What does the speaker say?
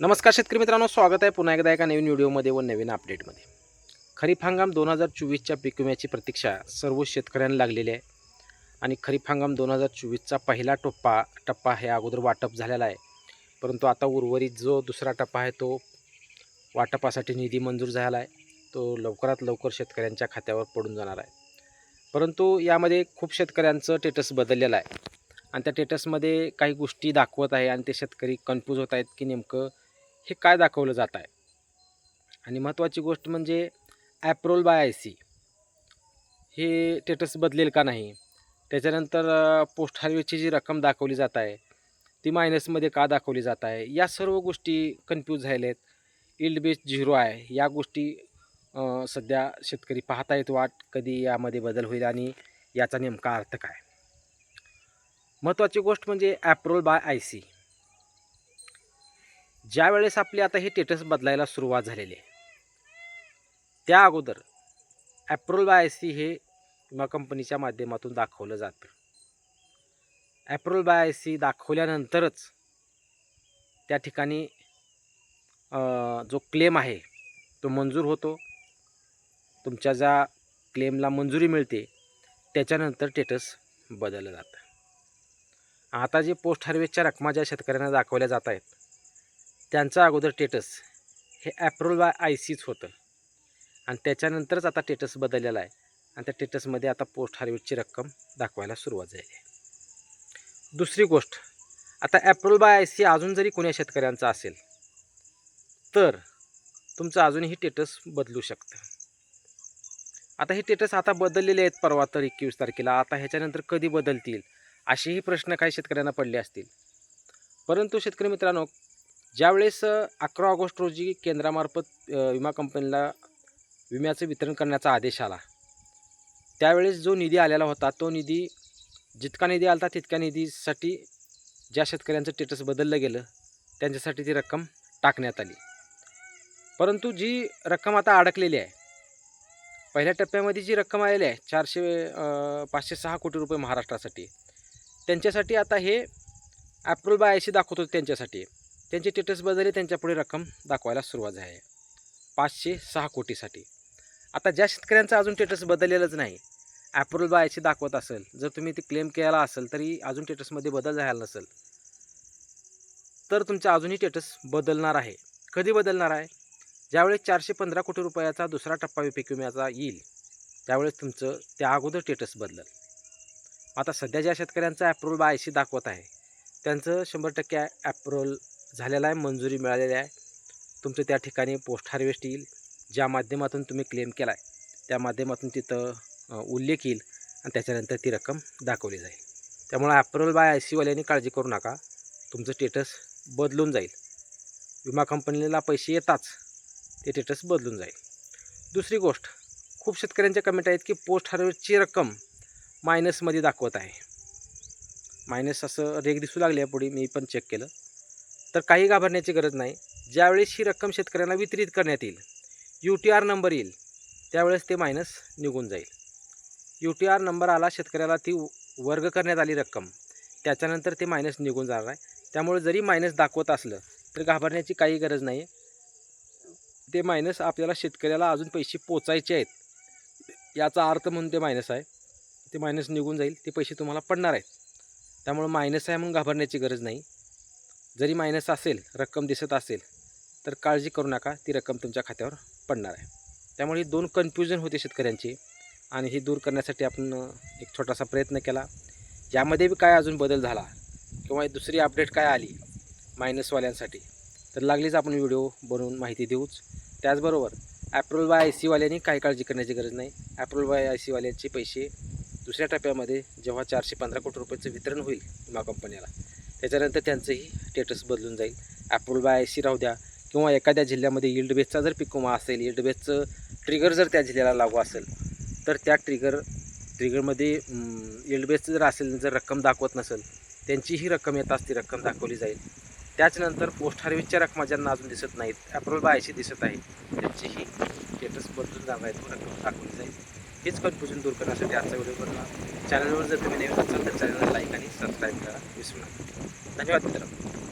नमस्कार शेतकरी मित्रांनो स्वागत आहे पुन्हा एकदा एका नवीन व्हिडिओमध्ये व नवीन अपडेटमध्ये खरीप हंगाम दोन हजार चोवीसच्या पीक विम्याची प्रतीक्षा सर्व शेतकऱ्यांना लागलेली आहे. आणि खरीप हंगाम दोन हजार चोवीसचा पहिला टप्पा टप्पा हे अगोदर वाटप झालेला आहे. परंतु आता उर्वरित जो दुसरा टप्पा आहे तो वाटपासाठी निधी मंजूर झाला आहे. तो लवकरात लवकर शेतकऱ्यांच्या खात्यावर पडून जाणार आहे. परंतु यामध्ये खूप शेतकऱ्यांचं टेटस बदललेलं आहे. आणि त्या टेटसमध्ये काही गोष्टी दाखवत आहे आणि ते शेतकरी कन्फ्यूज होत आहेत की नेमकं हे काय दाखवलं जात आहे? आणि महत्त्वाची गोष्ट म्हणजे ॲप्रोल बाय आय सी हे टेटस बदलेल का नाही? त्याच्यानंतर पोस्ट हायवेची जी रक्कम दाखवली जात आहे ती मायनसमध्ये का दाखवली जात आहे? या सर्व गोष्टी कन्फ्यूज झालेल्या आहेत इल्ड बेस झिरो आहे. या गोष्टी सध्या शेतकरी पाहत आहेत वाट कधी यामध्ये बदल होईल आणि याचा नेमका अर्थ काय? महत्त्वाची गोष्ट म्हणजे ॲप्रोल बाय आय सी ज्या वेळेस आपले आता हे टेटस बदलायला सुरुवात झालेली आहे. त्या अगोदर ॲप्रोल बाय आय सी हे विमा कंपनीच्या माध्यमातून दाखवलं जातं. ॲप्रोल बाय आय सी दाखवल्यानंतरच त्या ठिकाणी जो क्लेम आहे तो मंजूर होतो. तुमच्या ज्या क्लेमला मंजुरी मिळते त्याच्यानंतर टेटस बदललं जातं. आता जे पोस्ट हार्वेस्टच्या रकमा ज्या शेतकऱ्यांना दाखवल्या जात आहेत त्यांचं अगोदर टेटस हे ॲप्रोल बाय आय सीच होतं. आणि त्याच्यानंतरच आता टेटस बदललेला आहे. आणि त्या टेटसमध्ये आता पोस्ट हार्वेस्टची रक्कम दाखवायला सुरुवात झाली आहे. दुसरी गोष्ट आता ॲप्रोल बाय आय सी अजून जरी कोण्या शेतकऱ्यांचा असेल तर तुमचं अजूनही टेटस बदलू शकतं. आता हे टेटस आता बदललेले आहेत परवा तर एकवीस तारखेला. आता ह्याच्यानंतर कधी बदलतील असेही प्रश्न काही शेतकऱ्यांना पडले असतील. परंतु शेतकरी मित्रांनो ज्यावेळेस अकरा ऑगस्ट रोजी केंद्रामार्फत विमा कंपनीला विम्याचं वितरण करण्याचा आदेश आला. त्यावेळेस जो निधी आलेला होता तो निधी जितका निधी आला होता तितक्या निधीसाठी ज्या शेतकऱ्यांचं स्टेटस बदललं गेलं त्यांच्यासाठी ती रक्कम टाकण्यात आली. परंतु जी रक्कम आता अडकलेली आहे पहिल्या टप्प्यामध्ये जी रक्कम आलेली आहे चारशे पाचशे सहा कोटी रुपये महाराष्ट्रासाठी त्यांच्यासाठी आता हे ॲप्रूल बाय ऐशी दाखवत होते त्यांच्यासाठी. त्यांचे स्टेटस बदलले त्यांच्यापुढे रक्कम दाखवायला सुरुवात झाली. आहे पाचशे सहा कोटीसाठी. आता ज्या शेतकऱ्यांचं अजून स्टेटस बदललेलंच नाही ॲप्रूल बाय दाखवत असेल जर तुम्ही ते क्लेम केला असेल तरी अजून स्टेटसमध्ये बदल झाला नसेल तर तुमचा अजूनही स्टेटस बदलणार आहे. कधी बदलणार आहे? ज्यावेळेस चारशे पंधरा कोटी रुपयाचा दुसरा टप्पा पीक विम्याचा येईल त्यावेळेस तुमचं त्या अगोदर स्टेटस बदलल. आता सध्या ज्या शेतकऱ्यांचं ॲप्रूल बायसी दाखवत आहे त्यांचं शंभर टक्के ॲप्रूव्हल झालेला आहे मंजुरी मिळालेली आहे. तुमचं त्या ठिकाणी पोस्ट हार्वेस्ट येईल. ज्या माध्यमातून तुम्ही क्लेम केला आहे त्या माध्यमातून तिथं उल्लेख येईल आणि त्याच्यानंतर ती रक्कम दाखवली जाईल. त्यामुळे ॲप्रूव्हल बाय आय सीवाल्यांनी काळजी करू नका. तुमचं स्टेटस बदलून जाईल. विमा कंपनीला पैसे येताच ते स्टेटस बदलून जाईल. दुसरी गोष्ट खूप शेतकऱ्यांच्या कमेंट आहेत की पोस्ट हार्वेस्टची रक्कम मायनसमध्ये दाखवत आहे. मायनस असं रेग दिसू लागले पुढे मी पण चेक केलं. तर काही घाबरण्याची गरज नाही. ज्यावेळेस ही रक्कम शेतकऱ्यांना वितरित करण्यात येईल यू टी आर नंबर येईल त्यावेळेस ते मायनस निघून जाईल. यू टी आर नंबर आला शेतकऱ्याला ती वर्ग करण्यात आली रक्कम. त्याच्यानंतर ते मायनस निघून जाणार आहे. त्यामुळे जरी मायनस दाखवत असलं तर घाबरण्याची काही गरज नाही ते मायनस आपल्याला शेतकऱ्याला अजून पैसे पोचायचे आहेत. याचा अर्थ म्हणून ते मायनस आहे. ते मायनस निघून जाईल ते पैसे तुम्हाला पडणार आहेत. त्यामुळे मायनस आहे म्हणून घाबरण्याची गरज नाही. जरी मायनस असेल रक्कम दिसत असेल तर काळजी करू नका. ती रक्कम तुमच्या खात्यावर पडणार आहे. त्यामुळे दोन कन्फ्युजन होते शेतकऱ्यांची आणि ही दूर करण्यासाठी आपण एक छोटासा प्रयत्न केला. यामध्ये बी काय अजून बदल झाला किंवा दुसरी अपडेट काय आली मायनसवाल्यांसाठी तर लागलीच आपण व्हिडिओ बनवून माहिती देऊच. त्याचबरोबर ॲप्रोल बाय आय सीवाल्यांनी काही काळजी करण्याची गरज नाही. ॲप्रोल बाय आय सीवाल्यांचे पैसे दुसऱ्या टप्प्यामध्ये जेव्हा चारशे पंधरा कोटी रुपयाचं वितरण होईल विमा कंपनीला त्याच्यानंतर त्यांचंही स्टेटस बदलून जाईल. ॲप्रोल बाय आय सी राहू द्या. किंवा एखाद्या जिल्ह्यामध्ये इल्ड बेसचा जर पिकोमा असेल इल्ड बेसचं ट्रिगर जर त्या जिल्ह्याला लागू असेल तर त्या ट्रिगर ट्रिगरमध्ये इल्ड बेसचं जर असेल जर रक्कम दाखवत नसेल त्यांचीही रक्कम येताच ती रक्कम दाखवली जाईल. त्याचनंतर पोस्ट हार्वेस्टच्या रकमा ज्यांना अजून दिसत नाहीत ॲप्रोल बाय दिसत आहे त्यांचीही स्टेटस बदलून जाणार आहे तो रक्कम दाखवली जाईल. हेच कन्फ्युजन दूर करण्यासाठी आजचा व्हिडिओ बनवा चॅनलवर जर तुम्ही नवीन असाल तर चॅनलला लाईक आणि सबस्क्राईब करा. विसरू नका. धन्यवाद मित्रांनो.